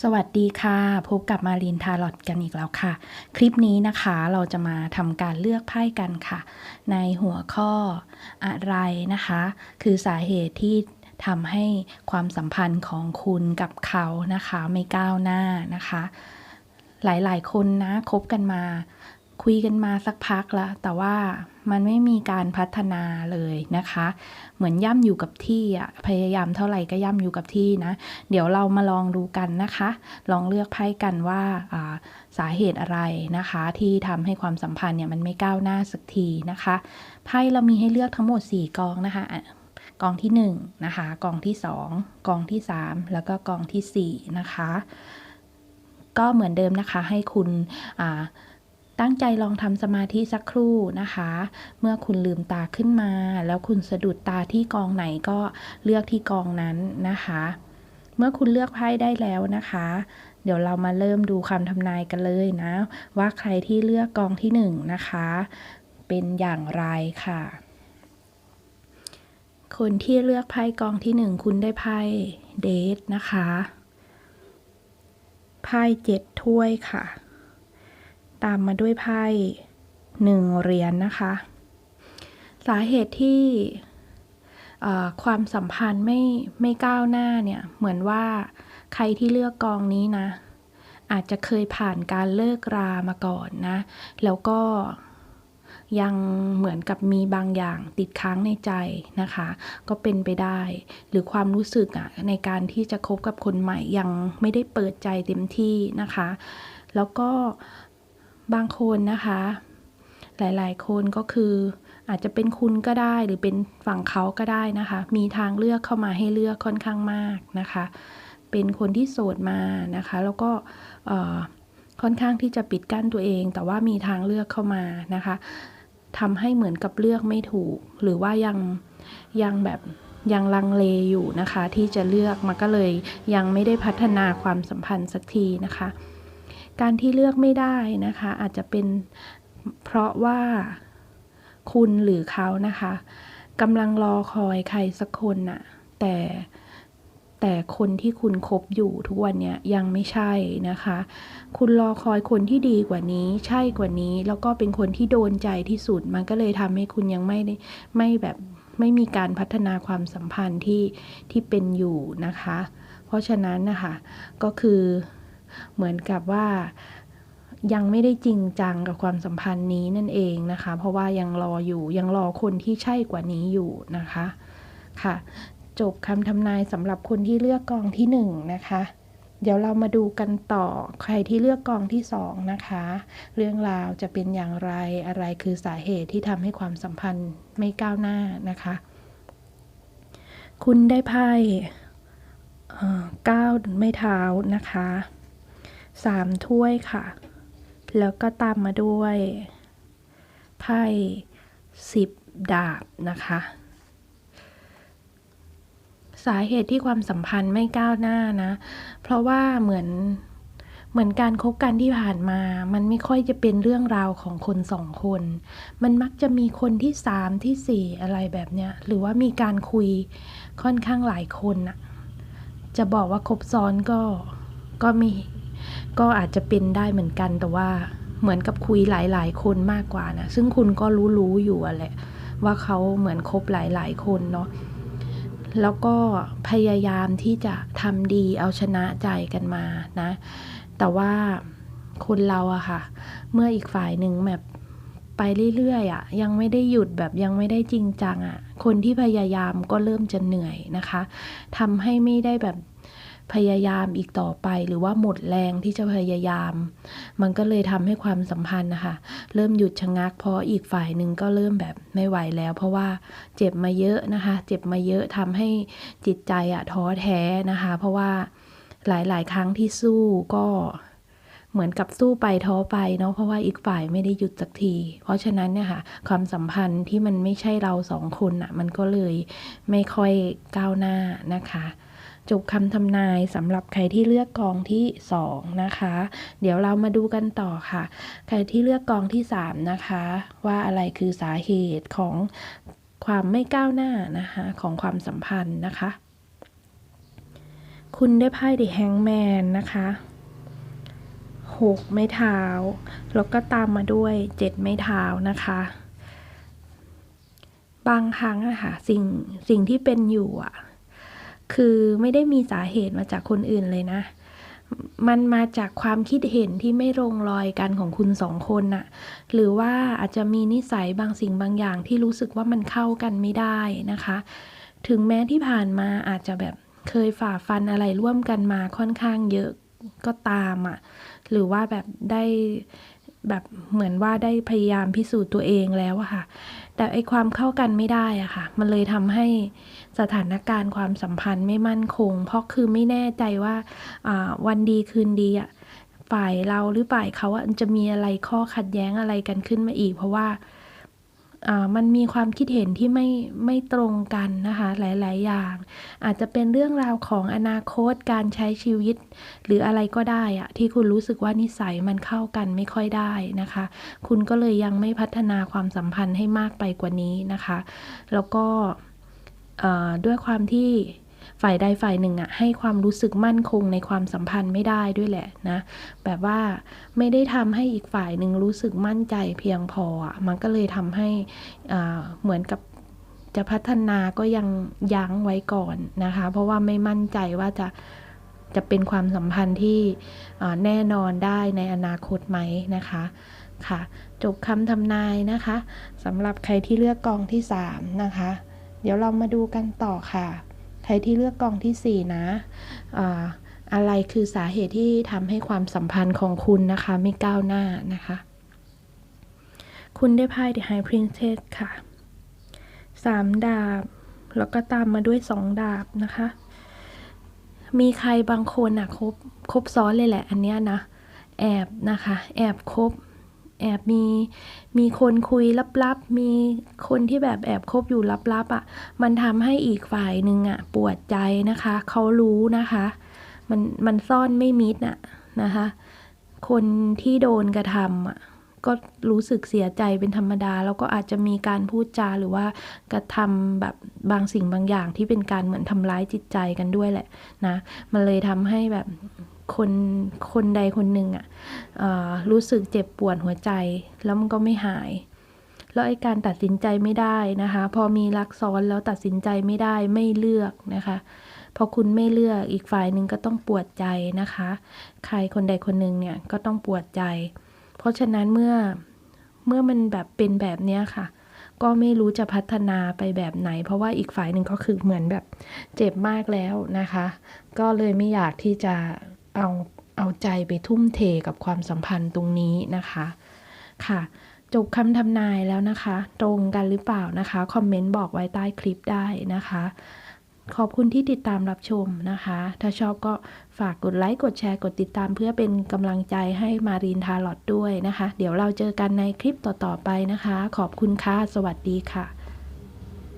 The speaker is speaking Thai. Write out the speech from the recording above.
สวัสดีค่ะ พบกับมารินทาร์ลอตกันอีกแล้วค่ะ คลิปนี้นะคะเราจะมาทำการเลือกไพ่กันค่ะ ในหัวข้ออะไรนะคะ คือสาเหตุที่ทำให้ความสัมพันธ์ของคุณกับเขานะคะ ไม่ก้าวหน้านะคะ หลายๆ คนนะคบกันมา คุยกันมาสักพักแล้วแต่ว่ามันไม่มีการพัฒนาเลยนะคะ เหมือนย่ำอยู่กับที่อะพยายามเท่าไหร่ก็ย่ำอยู่กับที่นะ เดี๋ยวเรามาลองดูกันนะคะ ลองเลือกไพ่กันว่าาสาเหตุอะไรนะคะ ที่ทำให้ความสัมพันธ์เนี่ยมันไม่ก้าวหน้าสักทีนะคะไพ่เรามีให้เลือกทั้งหมด 4 กองนะคะกองที่ 1 นะคะ กองที่ 2 กองที่ 3 แล้วก็กองทีสี่4 นะคะ ก็เหมือนเดิมนะคะให้คุณอ่า ตั้งใจลองทำสมาธิสักครู่นะคะ เมื่อคุณลืมตาขึ้นมา แล้วคุณสะดุดตาที่กองไหนก็เลือกที่กองนั้นนะคะ เมื่อคุณเลือกไพ่ได้แล้วนะคะ เดี๋ยวเรามาเริ่มดูคำทำนายกันเลยนะ ว่าใครที่เลือกกองที่หนึ่งนะคะ เป็นอย่างไรค่ะ คนที่เลือกไพ่กองที่หนึ่งคุณได้ไพ่เดทนะคะ ไพ่เจ็ดถ้วยค่ะ ตามมาด้วยไพ่หนึ่งเหรียญนนะคะ สาเหตุที่ความสัมพันธ์ไม่ไม่ก้าวหน้าเนี่ย เหมือนว่าใครที่เลือกกองนี้นะ อาจจะเคยผ่านการเลิกรามาก่อนนะ แล้วก็ยังเหมือนกับมีบางอย่างติดค้างในใจนะคะ ก็เป็นไปได้ หรือความรู้สึกอะในการที่จะคบกับคนใหม่ยังไม่ได้เปิดใจเต็มที่นะคะ แล้วก็ บางคนนะคะ หลายๆ คนก็คืออาจจะเป็นคุณก็ได้หรือเป็นฝั่งเขาก็ได้นะคะ มีทางเลือกเข้ามาให้เลือกค่อนข้างมากนะคะ เป็นคนที่โสดมานะคะ แล้วก็ค่อนข้างที่จะปิดกั้นตัวเอง แต่ว่ามีทางเลือกเข้ามานะคะทำให้เหมือนกับเลือกไม่ถูก หรือว่ายังยังแบบยังลังเลอยู่นะคะ ที่จะเลือกมันก็เลยยังไม่ได้พัฒนาความสัมพันธ์สักทีนะคะ การที่เลือกไม่ได้นะคะ อาจจะเป็นเพราะว่าคุณหรือเขานะคะกำลังรอคอยใครสักคนน่ะ แต่แต่คนที่คุณคบอยู่ทุกวันเนี้ยยังไม่ใช่นะคะ คุณรอคอยคนที่ดีกว่านี้ ใช่กว่านี้ แล้วก็เป็นคนที่โดนใจที่สุด มันก็เลยทำให้คุณยังไม่ได้ไม่แบบไม่มีการพัฒนาความสัมพันธ์ที่ที่เป็นอยู่นะคะ เพราะฉะนั้นนะคะก็คือ เหมือนกับว่ายังไม่ได้จริงจังกับความสัมพันธ์นี้นั่นเองนะคะ เพราะว่ายังรออยู่ยังรอคนที่ใช่กว่านี้อยู่นะคะค่ะ จบคำทำนายสำหรับคนที่เลือกกองที่1นนะคะ เดี๋ยวเรามาดูกันต่อใครที่เลือกกองที่2นะคะ เรื่องราวจะเป็นอย่างไรอะไรคือสาเหตุที่ทำให้ความสัมพันธ์ไม่ก้าวหน้านะคะ คุณได้ไพ่ก้าวไม่เท้านะคะ สามถ้วยค่ะ แล้วก็ตามมาด้วยไพ่สิบดาบนะคะ สาเหตุที่ความสัมพันธ์ไม่ก้าวหน้านะ เพราะว่าเหมือนเหมือนการคบกันที่ผ่านมา มันไม่ค่อยจะเป็นเรื่องราวของคนสองคน มันมักจะมีคนที่สามที่สี่อะไรแบบเนี้ย หรือว่ามีการคุยค่อนข้างหลายคนอะจะบอกว่าคบซ้อนก็ก็มี ก็อาจจะเป็นได้เหมือนกันแต่ว่าเหมือนกับคุยหลาย ๆ คนมากกว่านะ ซึ่งคุณก็รู้ๆอยู่แหละ ว่าเขาเหมือนคบหลาย ๆ คนเนาะแล้วก็พยายามที่จะทำดีเอาชนะใจกันมานะ แต่ว่าคนเราอะค่ะ เมื่ออีกฝ่ายหนึ่งแบบไปเรื่อยๆอะยังไม่ได้หยุดแบบยังไม่ได้จริงจังอะคนที่พยายามก็เริ่มจะเหนื่อยนะคะทำให้ไม่ได้แบบ พยายามอีกต่อไป หรือว่าหมดแรงที่จะพยายาม มันก็เลยทำให้ความสัมพันธ์นะคะเริ่มหยุดชะงัก เพราะอีกฝ่ายหนึ่งก็เริ่มแบบไม่ไหวแล้ว เพราะว่าเจ็บมาเยอะนะคะ เจ็บมาเยอะทำให้จิตใจอะท้อแท้นะคะ เพราะว่าหลายๆ ครั้งที่สู้ก็เหมือนกับสู้ไปท้อไปเนาะเพราะว่าอีกฝ่ายไม่ได้หยุดสักที เพราะฉะนั้นเนี่ยค่ะ ความสัมพันธ์ที่มันไม่ใช่เราสองคนอะมันก็เลยไม่ค่อยก้าวหน้านะคะ จบคำทำนายสำหรับใครที่เลือกกองที่ 2 นะคะ เดี๋ยวเรามาดูกันต่อค่ะ ใครที่เลือกกองที่ 3 นะคะ ว่าอะไรคือสาเหตุของความไม่ก้าวหน้านะคะ ของความสัมพันธ์นะคะ คุณได้ไพ่ The Hangman นะคะหกไม้เท้า แล้วก็ตามมาด้วยเจ็ดไม้เท้านะคะ บางครั้งอะค่ะสิ่งสิ่งที่เป็นอยู่อะ คือไม่ได้มีสาเหตุมาจากคนอื่นเลยนะ มันมาจากความคิดเห็นที่ไม่ลงรอยกันของคุณสองคนน่ะ หรือว่าอาจจะมีนิสัยบางสิ่งบางอย่างที่รู้สึกว่ามันเข้ากันไม่ได้นะคะ ถึงแม้ที่ผ่านมาอาจจะแบบเคยฝ่าฟันอะไรร่วมกันมาค่อนข้างเยอะก็ตามอะ หรือว่าแบบได้ แบบเหมือนว่าได้พยายามพิสูจน์ตัวเองแล้วอะค่ะ แต่ไอความเข้ากันไม่ได้อะค่ะ มันเลยทำให้สถานการณ์ความสัมพันธ์ไม่มั่นคง เพราะคือไม่แน่ใจว่าวันดีคืนดีอะฝ่ายเราหรือฝ่ายเขาอะจะมีอะไรข้อขัดแย้งอะไรกันขึ้นมาอีก เพราะว่า มันมีความคิดเห็นที่ไม่ไม่ตรงกันนะคะหลาย ๆ อย่าง อาจจะเป็นเรื่องราวของอนาคตการใช้ชีวิต หรืออะไรก็ได้อะที่คุณรู้สึกว่านิสัยมันเข้ากันไม่ค่อยได้นะคะ คุณก็เลยยังไม่พัฒนาความสัมพันธ์ให้มากไปกว่านี้นะคะ แล้วก็ด้วยความที่ ฝ่ายใดฝ่ายหนึ่งอะให้ความรู้สึกมั่นคงในความสัมพันธ์ไม่ได้ด้วยแหละนะ แบบว่าไม่ได้ทำให้อีกฝ่ายหนึ่งรู้สึกมั่นใจเพียงพออะมันก็เลยทำให้เหมือนกับจะพัฒนาก็ยังยั้งไว้ก่อนนะคะ เพราะว่าไม่มั่นใจว่าจะจะเป็นความสัมพันธ์ที่แน่นอนได้ในอนาคตไหมนะคะค่ะ จบคำทำนายนะคะสำหรับใครที่เลือกกองที่ 3 นะคะ เดี๋ยวเรามาดูกันต่อค่ะ ใครที่เลือกกองทีสี่4 นะอ่าอะไรคือสาเหตุที่ทำให้ความสัมพันธ์ของคุณนะคะ ไม่ก้าวหน้านะคะ คุณได้ไพ่ The High Princess ค่ะสามดาบ แล้วก็ตามมาด้วยสองดาบนะคะ มีใครบางคนอะคบคบซ้อนเลยแหละ อันเนี้ยนะ แอบนะคะ แอบคบ แอบมีมีคนคุยลับๆ มีคนที่แบบแอบคบอยู่ลับๆอะ่ะ มันทำให้อีกฝ่ายหนึ่งอะ่ะปวดใจนะคะ เขารู้นะคะ มันมันซ่อนไม่มิดน่ะนะคะ คนที่โดนกระทำอะก็รู้สึกเสียใจเป็นธรรมดา แล้วก็อาจจะมีการพูดจาหรือว่ากระทำแบบบางสิ่งบางอย่างที่เป็นการเหมือนทำร้ายจิตใจกันด้วยแหละนะ มันเลยทำให้แบบ คนคนใดคนหนึ่งอะ่ะรู้สึกเจ็บปวดหัวใจ แล้วมันก็ไม่หาย แล้วไอ้การตัดสินใจไม่ได้นะคะ พอมีรักซ้อนแล้วตัดสินใจไม่ได้ไม่เลือกนะคะพอคุณไม่เลือกอีกฝ่ายหนึ่งก็ต้องปวดใจนะคะ ใครคนใดคนหนึ่งเนี่ยก็ต้องปวดใจ เพราะฉะนั้นเมื่อเมื่อมันแบบเป็นแบบเนี้ยค่ะ ก็ไม่รู้จะพัฒนาไปแบบไหน เพราะว่าอีกฝ่ายหนึ่งก็คือเหมือนแบบเจ็บมากแล้วนะคะ ก็เลยไม่อยากที่จะ เอาเอาใจไปทุ่มเทกับความสัมพันธ์ตรงนี้นะคะ ค่ะ จบคำทำนายแล้วนะคะ ตรงกันหรือเปล่านะคะ คอมเมนต์บอกไว้ใต้คลิปได้นะคะ ขอบคุณที่ติดตามรับชมนะคะ ถ้าชอบก็ฝากกดไลค์ กดแชร์ กดติดตามเพื่อเป็นกำลังใจให้มารีนทาร์ลอตด้วยนะคะ เดี๋ยวเราเจอกันในคลิปต่อๆไปนะคะ ขอบคุณค่ะ สวัสดีค่ะ